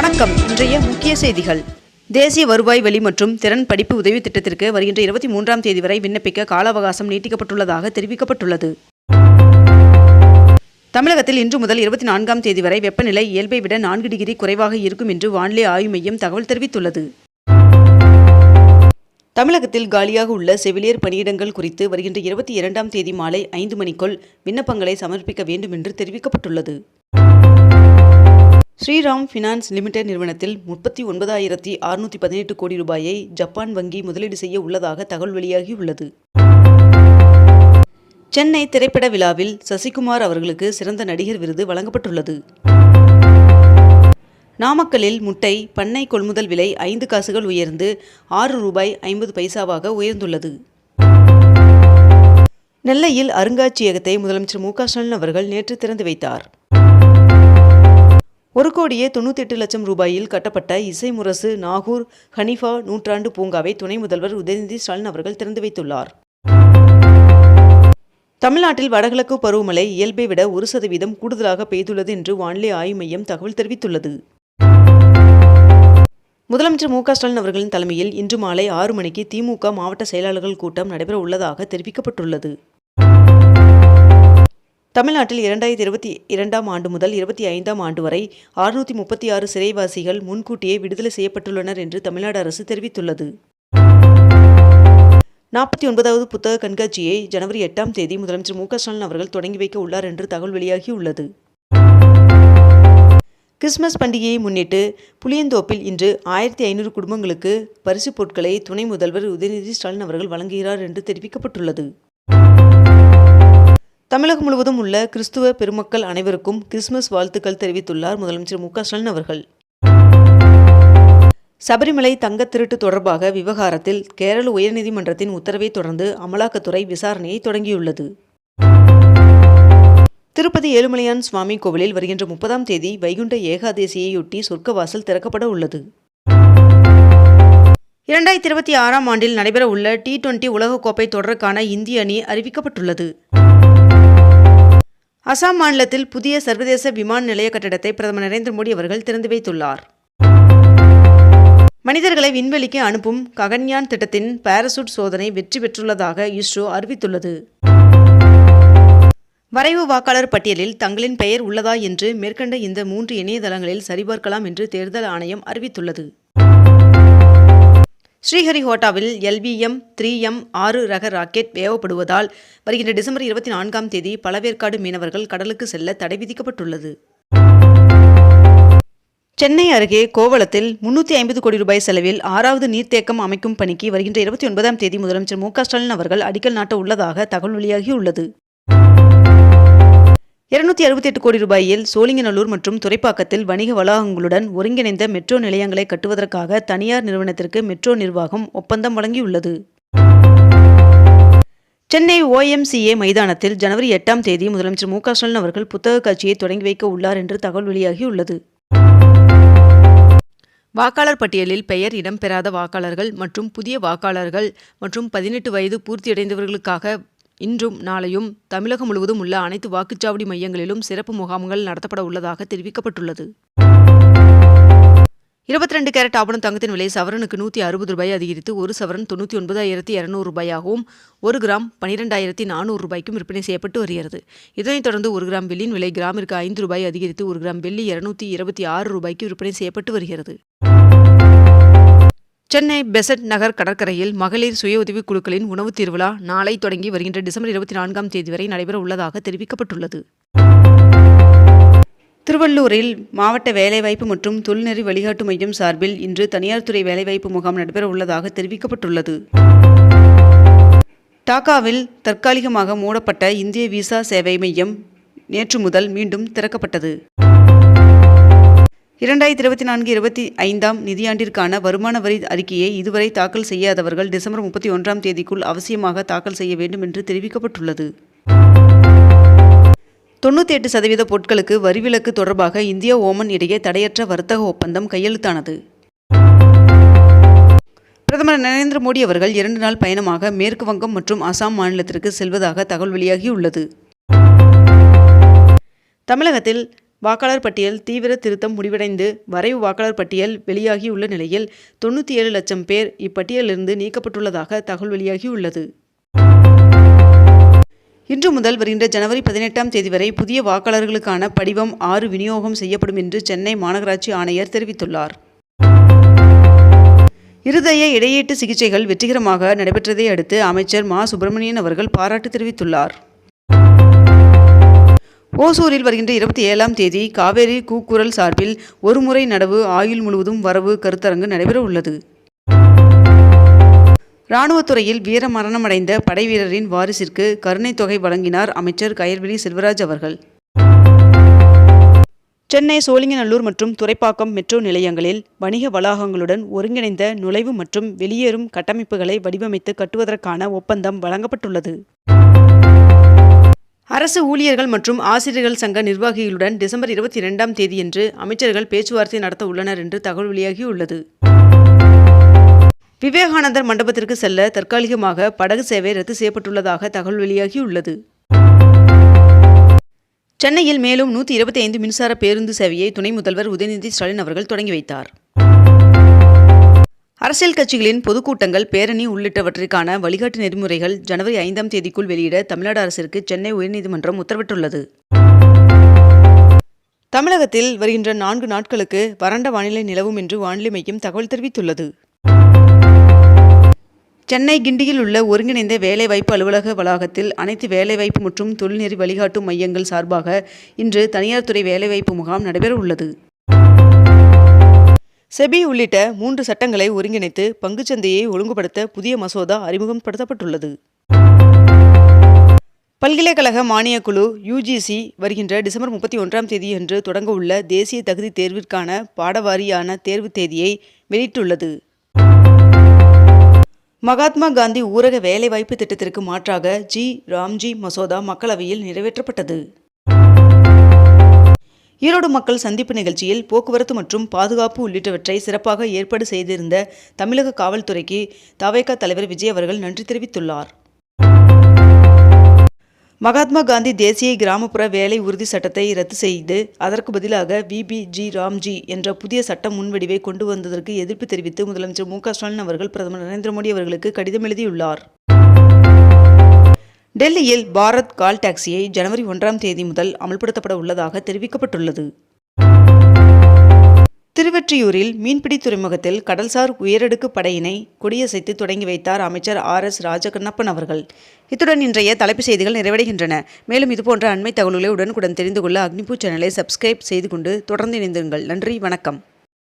வணக்கம். இன்றைய முக்கிய செய்திகள். தேசிய வருவாய் வழி மற்றும் திறன் படிப்பு உதவி திட்டத்திற்கு வருகின்ற இருபத்தி மூன்றாம் தேதி வரை விண்ணப்பிக்க கால அவகாசம் நீட்டிக்கப்பட்டுள்ளதாக தெரிவிக்கப்பட்டுள்ளது. தமிழகத்தில் இன்று முதல் இருபத்தி நான்காம் தேதி வரை வெப்பநிலை இயல்பை விட நான்கு டிகிரி குறைவாக இருக்கும் என்று வானிலை ஆய்வு மையம் தகவல் தெரிவித்துள்ளது. தமிழகத்தில் காலியாக உள்ள செவிலியர் பணியிடங்கள் குறித்து வருகின்ற இருபத்தி இரண்டாம் தேதி மாலை ஐந்து மணிக்குள் விண்ணப்பங்களை சமர்ப்பிக்க வேண்டும் என்று தெரிவிக்கப்பட்டுள்ளது. ஸ்ரீராம் ஃபினான்ஸ் லிமிடெட் நிறுவனத்தில் முப்பத்தி ஒன்பதாயிரத்தி அறுநூற்றி பதினெட்டு கோடி ரூபாயை ஜப்பான் வங்கி முதலீடு செய்ய உள்ளதாக தகவல் வெளியாகியுள்ளது. சென்னை திரைப்பட விழாவில் சசிகுமார் அவர்களுக்கு சிறந்த நடிகர் விருது வழங்கப்பட்டுள்ளது. நாமக்கல்லில் முட்டை பண்ணை கொள்முதல் விலை ஐந்து காசுகள் உயர்ந்து ஆறு ரூபாய் ஐம்பது பைசாவாக உயர்ந்துள்ளது. நெல்லையில் அருங்காட்சியகத்தை முதலமைச்சர் மு க ஸ்டாலின் அவர்கள் நேற்று திறந்து வைத்தார். ஒரு கோடியே தொண்ணூற்றி எட்டு லட்சம் ரூபாயில் கட்டப்பட்ட இசை முரசு நாகூர் ஹனிஃபா நூற்றாண்டு பூங்காவை துணை முதல்வர் உதயநிதி ஸ்டாலின் அவர்கள் திறந்து வைத்துள்ளார். தமிழ்நாட்டில் வடகிழக்கு பருவமழை இயல்பை விட ஒரு சதவீதம் கூடுதலாக பெய்துள்ளது என்று வானிலை ஆய்வு மையம் தகவல் தெரிவித்துள்ளது. முதலமைச்சர் மு ஸ்டாலின் அவர்களின் தலைமையில் இன்று மாலை ஆறு மணிக்கு திமுக மாவட்ட செயலாளர்கள் கூட்டம் நடைபெற உள்ளதாக தெரிவிக்கப்பட்டுள்ளது. தமிழ்நாட்டில் இரண்டாயிரத்தி இருபத்தி இரண்டாம் ஆண்டு முதல் இருபத்தி ஐந்தாம் ஆண்டு வரை அறுநூற்றி முப்பத்தி ஆறு சிறைவாசிகள் முன்கூட்டியே விடுதலை செய்யப்பட்டுள்ளனர் என்று தமிழ்நாடு அரசு தெரிவித்துள்ளது. நாற்பத்தி ஒன்பதாவது புத்தக கண்காட்சியை ஜனவரி எட்டாம் தேதி முதலமைச்சர் மு க ஸ்டாலின் அவர்கள் தொடங்கி வைக்க உள்ளார் என்று தகவல் வெளியாகியுள்ளது கிறிஸ்துமஸ் பண்டிகையை முன்னிட்டு புளியந்தோப்பில் இன்று ஆயிரத்தி ஐநூறு குடும்பங்களுக்கு பரிசுப் பொருட்களை துணை முதல்வர் உதயநிதி ஸ்டாலின் அவர்கள் வழங்குகிறார் என்று தெரிவிக்கப்பட்டுள்ளது. தமிழகம் முழுவதும் உள்ள கிறிஸ்துவ பெருமக்கள் அனைவருக்கும் கிறிஸ்துமஸ் வாழ்த்துக்கள் தெரிவித்துள்ளார் முதலமைச்சர் மு ஸ்டாலின் அவர்கள். சபரிமலை தங்கத் திருட்டு தொடர்பாக விவகாரத்தில் கேரள உயர்நீதிமன்றத்தின் உத்தரவை தொடர்ந்து அமலாக்கத்துறை விசாரணையை தொடங்கியுள்ளது. திருப்பதி ஏழுமலையான் சுவாமி கோவிலில் வருகின்ற முப்பதாம் தேதி வைகுண்ட ஏகாதேசியையொட்டி சொர்க்கவாசல் திறக்கப்பட உள்ளது. இரண்டாயிரத்தி இருபத்தி ஆறாம் ஆண்டில் நடைபெற உள்ள டி டுவெண்டி உலகக்கோப்பை தொடருக்கான இந்திய அணி அறிவிக்கப்பட்டுள்ளது. அசாம் மாநிலத்தில் புதிய சர்வதேச விமான நிலைய கட்டடத்தை பிரதமர் நரேந்திர மோடி அவர்கள் திறந்து வைத்துள்ளார். மனிதர்களை விண்வெளிக்கு அனுப்பும் ககன்யான் திட்டத்தின் பாரசூட் சோதனை வெற்றி பெற்றுள்ளதாக இஸ்ரோ அறிவித்துள்ளது. வரைவு வாக்காளர் பட்டியலில் தங்களின் பெயர் உள்ளதா என்று மேற்கண்ட இந்த மூன்று இணையதளங்களில் சரிபார்க்கலாம் என்று தேர்தல் ஆணையம் அறிவித்துள்ளது. ஸ்ரீஹரிஹோட்டாவில் எல்விஎம் த்ரீ எம் ஆறு ரக ராக்கெட் ஏவப்படுவதால் வருகின்ற டிசம்பர் இருபத்தி நான்காம் தேதி பழவேற்காடு மீனவர்கள் கடலுக்கு செல்ல தடை விதிக்கப்பட்டுள்ளது. சென்னை அருகே கோவளத்தில் முன்னூற்றி ஐம்பது கோடி ரூபாய் செலவில் ஆறாவது நீர்த்தேக்கம் அமைக்கும் பணிக்கு வருகின்ற இருபத்தி ஒன்பதாம் தேதி முதலமைச்சர் மு க ஸ்டாலின் அவர்கள் அடிக்கல் நாட்ட உள்ளதாக தகவல் வெளியாகியுள்ளது. இருநூத்தி அறுபத்தி எட்டு கோடி ரூபாயில் சோழிங்கநல்லூர் மற்றும் துறைப்பாக்கத்தில் வணிக வளாகங்களுடன் ஒருங்கிணைந்த மெட்ரோ நிலையங்களை கட்டுவதற்காக தனியார் நிறுவனத்திற்கு மெட்ரோ நிர்வாகம் ஒப்பந்தம் வழங்கியுள்ளது. சென்னை ஓஎம்சிஏ மைதானத்தில் ஜனவரி எட்டாம் தேதி முதலமைச்சர் மு க ஸ்டாலின் அவர்கள் புத்தக காட்சியை தொடங்கி வைக்க உள்ளார் என்று தகவல் வெளியாகியுள்ளது. வாக்காளர் பட்டியலில் பெயர் இடம்பெறாத வாக்காளர்கள் மற்றும் புதிய வாக்காளர்கள் மற்றும் பதினெட்டு வயது பூர்த்தியடைந்தவர்களுக்காக இன்றும் நாளையும் தமிழகம் முழுவதும் உள்ள அனைத்து வாக்குச்சாவடி மையங்களிலும் சிறப்பு முகாம்கள் நடத்தப்பட உள்ளதாக தெரிவிக்கப்பட்டுள்ளது. இருபத்தி ரெண்டு கேரட் ஆபணம் தங்கத்தின் விலை சவரனுக்கு நூற்றி அறுபது ரூபாய் அதிகரித்து ஒரு சவரன் தொண்ணூற்றி ஒன்பதாயிரத்தி இரநூறு ரூபாயாகவும் ஒரு கிராம் பனிரெண்டாயிரத்தி நானூறு ரூபாய்க்கும் விற்பனை செய்யப்பட்டு வருகிறது. இதனைத் தொடர்ந்து ஒரு கிராம் வெள்ளியின் விலை கிராமிற்கு ஐந்து ரூபாய் அதிகரித்து ஒரு கிராம் வெள்ளி இருநூத்தி இருபத்தி ஆறு ரூபாய்க்கு விற்பனை செய்யப்பட்டு வருகிறது. சென்னை பெசட் நகர் கடற்கரையில் மகளிர் சுய உதவிக் குழுக்களின் உணவுத் திருவிழா நாளை தொடங்கி வருகின்ற டிசம்பர் இருபத்தி நான்காம் தேதி வரை நடைபெற உள்ளதாக தெரிவிக்கப்பட்டுள்ளது. திருவள்ளூரில் மாவட்ட வேலைவாய்ப்பு மற்றும் தொழில்நெறி வழிகாட்டு மையம் சார்பில் இன்று தனியார் துறை வேலைவாய்ப்பு முகாம் நடைபெற உள்ளதாக தெரிவிக்கப்பட்டுள்ளது. டாக்காவில் தற்காலிகமாக மூடப்பட்ட இந்திய விசா சேவை மையம் நேற்று முதல் மீண்டும் திறக்கப்பட்டது. இரண்டாயிரத்தி இருபத்தி நான்கு இருபத்தி ஐந்தாம் நிதியாண்டிற்கான வருமான வரி அறிக்கையை இதுவரை தாக்கல் செய்யாதவர்கள் டிசம்பர் முப்பத்தி ஒன்றாம் தேதிக்குள் அவசியமாக தாக்கல் செய்ய வேண்டும் என்று தெரிவிக்கப்பட்டுள்ளது. தொண்ணூற்றி எட்டு சதவீத பொருட்களுக்கு வரிவிலக்கு தொடர்பாக இந்தியா ஓமன் இடையே தடையற்ற வர்த்தக ஒப்பந்தம் கையெழுத்தானது. பிரதமர் நரேந்திர மோடி அவர்கள் இரண்டு நாள் பயணமாக மேற்கு வங்கம் மற்றும் அசாம் மாநிலத்திற்கு செல்வதாக தகவல் வெளியாகியுள்ளது. தமிழகத்தில் வாக்காளர் பட்டியல் தீவிர திருத்தம் முடிவடைந்து வரைவு வாக்காளர் பட்டியல் வெளியாகியுள்ள நிலையில் தொண்ணூற்றி ஏழு லட்சம் பேர் இப்பட்டியலிலிருந்து நீக்கப்பட்டுள்ளதாக தகவல் வெளியாகியுள்ளது. இன்று முதல் வருகின்ற ஜனவரி பதினெட்டாம் தேதி வரை புதிய வாக்காளர்களுக்கான படிவம் ஆறு விநியோகம் செய்யப்படும் என்று சென்னை மாநகராட்சி ஆணையர் தெரிவித்துள்ளார். இருதய இடையீட்டு சிகிச்சைகள் வெற்றிகரமாக நடைபெற்றதை அடுத்து அமைச்சர் மா. சுப்பிரமணியன் அவர்கள் பாராட்டு தெரிவித்துள்ளார். ஓசூரில் வருகின்ற இருபத்தி ஏழாம் தேதி காவேரி கூக்குரல் சார்பில் ஒருமுறை நடவு ஆயுள் முழுவதும் வரவு கருத்தரங்கு நடைபெற உள்ளது. இராணுவத்துறையில் வீர மரணமடைந்த படைவீரரின் வாரிசிற்கு கருணைத் தொகை வழங்கினார் அமைச்சர் கயல்விழி செல்வராஜ் அவர்கள். சென்னை சோழிங்கநல்லூர் மற்றும் துறைப்பாக்கம் மெட்ரோ நிலையங்களில் வணிக வளாகங்களுடன் ஒருங்கிணைந்த நுழைவு மற்றும் வெளியேறும் கட்டமைப்புகளை வடிவமைத்து கட்டுவதற்கான ஒப்பந்தம் வழங்கப்பட்டுள்ளது. அரசு ஊழியர்கள் மற்றும் ஆசிரியர்கள் சங்க நிர்வாகிகளுடன் டிசம்பர் இருபத்தி இரண்டாம் தேதியன்று அமைச்சர்கள் பேச்சுவார்த்தை நடத்த உள்ளனர் என்று தகவல் வெளியாகியுள்ளது. விவேகானந்தர் மண்டபத்திற்கு செல்ல தற்காலிகமாக படகு சேவை ரத்து செய்யப்பட்டுள்ளதாக தகவல் வெளியாகியுள்ளது. சென்னையில் மேலும் நூற்றி இருபத்தி ஐந்து மின்சார பேருந்து சேவையை துணை முதல்வர் உதயநிதி ஸ்டாலின் அவர்கள் தொடங்கி வைத்தார். அரசியல் கட்சிகளின் பொதுக்கூட்டங்கள் பேரணி உள்ளிட்டவற்றிற்கான வழிகாட்டு நெறிமுறைகள் ஜனவரி ஐந்தாம் தேதிக்குள் வெளியிட தமிழ்நாடு அரசிற்கு சென்னை உயர்நீதிமன்றம் உத்தரவிட்டுள்ளது. தமிழகத்தில் வருகின்ற நான்கு நாட்களுக்கு வறண்ட வானிலை நிலவும் என்று வானிலை மையம் தகவல் தெரிவித்துள்ளது. சென்னை கிண்டியில் உள்ள ஒருங்கிணைந்த வேலைவாய்ப்பு அலுவலக வளாகத்தில் அனைத்து வேலைவாய்ப்பு மற்றும் தொழில்நெறி வழிகாட்டும் மையங்கள் சார்பாக இன்று தனியார் துறை வேலைவாய்ப்பு முகாம் நடைபெற உள்ளது செபி உள்ளிட்ட மூன்று சட்டங்களை ஒருங்கிணைத்து பங்குச்சந்தையை ஒழுங்குபடுத்த புதிய மசோதா அறிமுகப்படுத்தப்பட்டுள்ளது. பல்கலைக்கழக மானியக் குழு யுஜிசி வருகின்ற டிசம்பர் முப்பத்தி ஒன்றாம் தேதியன்று தொடங்க உள்ள தேசிய தகுதி தேர்விற்கான பாடவாரியான தேர்வு தேதியை வெளியிட்டுள்ளது. மகாத்மா காந்தி ஊரக வேலைவாய்ப்பு திட்டத்திற்கு மாற்றாக ஜி. ராம்ஜி மசோதா மக்களவையில் நிறைவேற்றப்பட்டது. ஈரோடு மக்கள் சந்திப்பு நிகழ்ச்சியில் போக்குவரத்து மற்றும் பாதுகாப்பு உள்ளிட்டவற்றை சிறப்பாக ஏற்பாடு செய்திருந்த தமிழக காவல்துறைக்கு தவேகா தலைவர் விஜய் அவர்கள் நன்றி தெரிவித்துள்ளார். மகாத்மா காந்தி தேசிய கிராமப்புற வேலை உறுதி சட்டத்தை ரத்து செய்து அதற்கு பதிலாக விபிஜி ராம்ஜி என்ற புதிய சட்ட முன்வடிவை கொண்டு வந்ததற்கு எதிர்ப்பு தெரிவித்து முதலமைச்சர் மு ஸ்டாலின் அவர்கள் பிரதமர் நரேந்திர மோடி அவர்களுக்கு கடிதம் எழுதியுள்ளார். டெல்லியில் பாரத் கால் டாக்ஸியை ஜனவரி ஒன்றாம் தேதி முதல் அமல்படுத்தப்பட உள்ளதாக தெரிவிக்கப்பட்டுள்ளது. திருவெற்றியூரில் மீன்பிடி துறைமுகத்தில் கடல்சார் உயரடுக்கு படையினை கொடியசைத்து தொடங்கி வைத்தார் அமைச்சர் ஆர் எஸ் ராஜகண்ணப்பன் அவர்கள். இத்துடன் இன்றைய தலைப்புச் செய்திகள் நிறைவடைகின்றன. மேலும் இதுபோன்ற அண்மை தகவல்களை உடனுக்குடன் தெரிந்து கொள்ள அக்னிபூ சேனலை சப்ஸ்கிரைப் செய்து கொண்டு தொடர்ந்து இணைந்திருங்கள். நன்றி வணக்கம்.